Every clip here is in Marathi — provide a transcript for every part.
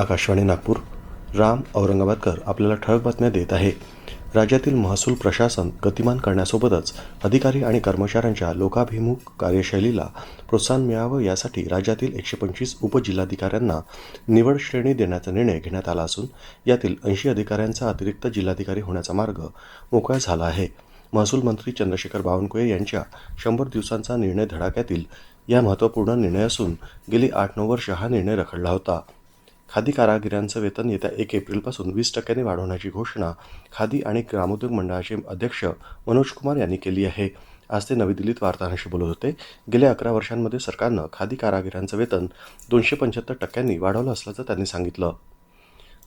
आकाशवाणी नागपूर. राम औरंगाबादकर आपल्याला ठळक बातम्या देत आहे. राज्यातील महसूल प्रशासन गतिमान करण्यासोबतच अधिकारी आणि कर्मचाऱ्यांच्या लोकाभिमुख कार्यशैलीला प्रोत्साहन मिळावं यासाठी राज्यातील एकशे पंचवीस उपजिल्हाधिकाऱ्यांना निवड श्रेणी देण्याचा निर्णय घेण्यात आला असून यातील ऐंशी अधिकाऱ्यांचा अतिरिक्त जिल्हाधिकारी होण्याचा मार्ग मोकळा झाला आहे. महसूल मंत्री चंद्रशेखर बावनकुळे यांच्या शंभर दिवसांचा निर्णय धडाक्यातील या महत्त्वपूर्ण निर्णय असून गेली आठ नऊ वर्ष हा निर्णय रखडला होता. खादी कारागिरांचं वेतन येत्या एक एप्रिलपासून वीस टक्क्यांनी वाढवण्याची घोषणा खादी आणि ग्रामोद्योग मंडळाचे अध्यक्ष मनोज कुमार यांनी केली आहे. आज ते नवी दिल्लीत वार्ताहरांशी बोलत होते. गेल्या अकरा वर्षांमध्ये सरकारनं खादी कारागिरांचं वेतन दोनशे पंच्याहत्तर टक्क्यांनी वाढवलं असल्याचं त्यांनी सांगितलं.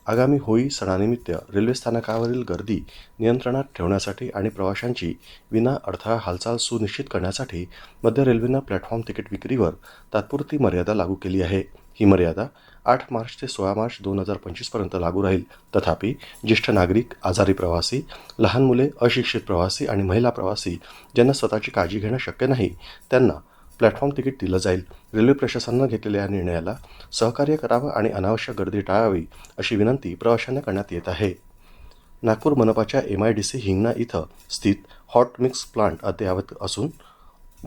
आगामी होळी सणानिमित्त रेल्वे स्थानकावरील गर्दी नियंत्रणात ठेवण्यासाठी आणि प्रवाशांची विना अडथळा हालचाल सुनिश्चित करण्यासाठी मध्य रेल्वेनं प्लॅटफॉर्म तिकीट विक्रीवर तात्पुरती मर्यादा लागू केली आहे. ही मर्यादा आठ मार्च ते सोळा मार्च दोन हजार पंचवीसपर्यंत लागू राहील. तथापि ज्येष्ठ नागरिक आजारी प्रवासी लहान मुले अशिक्षित प्रवासी आणि महिला प्रवासी ज्यांना स्वतःची काळजी घेणं शक्य नाही त्यांना प्लॅटफॉर्म तिकीट दिलं जाईल. रेल्वे प्रशासनानं घेतलेल्या या निर्णयाला सहकार्य करावं आणि अनावश्यक गर्दी टाळावी अशी विनंती प्रवाशांना करण्यात येत आहे. नागपूर मनपाच्या M I D C Hingna इथं स्थित हॉट मिक्स प्लांट अद्ययावत असून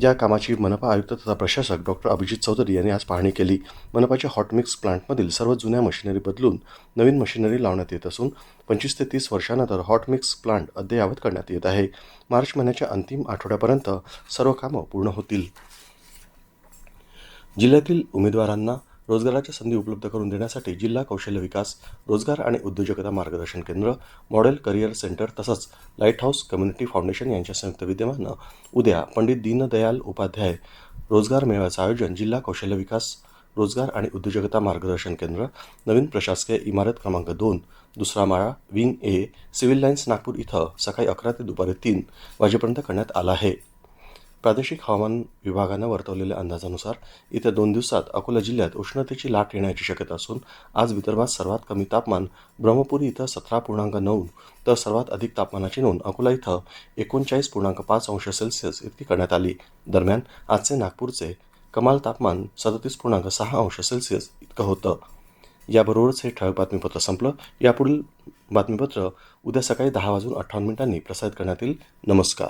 या कामाची मनपा आयुक्त तथा प्रशासक डॉक्टर अभिजित चौधरी यांनी आज पाहणी केली. मनपाच्या हॉट मिक्स प्लांटमधील सर्व जुन्या मशिनरी बदलून नवीन मशिनरी लावण्यात येत असून पंचवीस ते तीस वर्षानंतर हॉट मिक्स प्लांट अद्ययावत करण्यात येत आहे. मार्च महिन्याच्या अंतिम आठवड्यापर्यंत सर्व कामं पूर्ण होतील. जिल्ह्यातील उमेदवारांना रोजगाराच्या संधी उपलब्ध करून देण्यासाठी जिल्हा कौशल्य विकास रोजगार आणि उद्योजकता मार्गदर्शन केंद्र मॉडेल करिअर सेंटर तसंच लाइट हाऊस कम्युनिटी फाउंडेशन यांच्या संयुक्त विद्यमानं उद्या पंडित दीनदयाल उपाध्याय रोजगार मेळाव्याचं आयोजन जिल्हा कौशल्य विकास रोजगार आणि उद्योजकता मार्गदर्शन केंद्र नवीन प्रशासकीय इमारत क्रमांक दोन दुसरा माळा wing A civil lines Nagpur इथं सकाळी अकरा ते दुपारी तीन वाजेपर्यंत करण्यात आला आहे. प्रादेशिक हवामान विभागानं वर्तवलेल्या अंदाजानुसार येत्या दोन दिवसात अकोला जिल्ह्यात उष्णतेची लाट येण्याची शक्यता असून आज विदर्भात सर्वात कमी तापमान ब्रह्मपुरी इथं सतरा पूर्णांक नऊ तर सर्वात अधिक तापमानाची नोंद अकोला इथं एकोणचाळीस पूर्णांक पाच अंश सेल्सिअस इतकी करण्यात आली. दरम्यान आजचे नागपूरचे कमाल तापमान सदतीस पूर्णांक सहा अंश सेल्सिअस इतकं होतं. याबरोबरच हे ठळक बातमीपत्र संपलं. यापुढील बातमीपत्र उद्या सकाळी दहा वाजून अठ्ठावन्न मिनिटांनी प्रसारित करण्यात येईल. नमस्कार.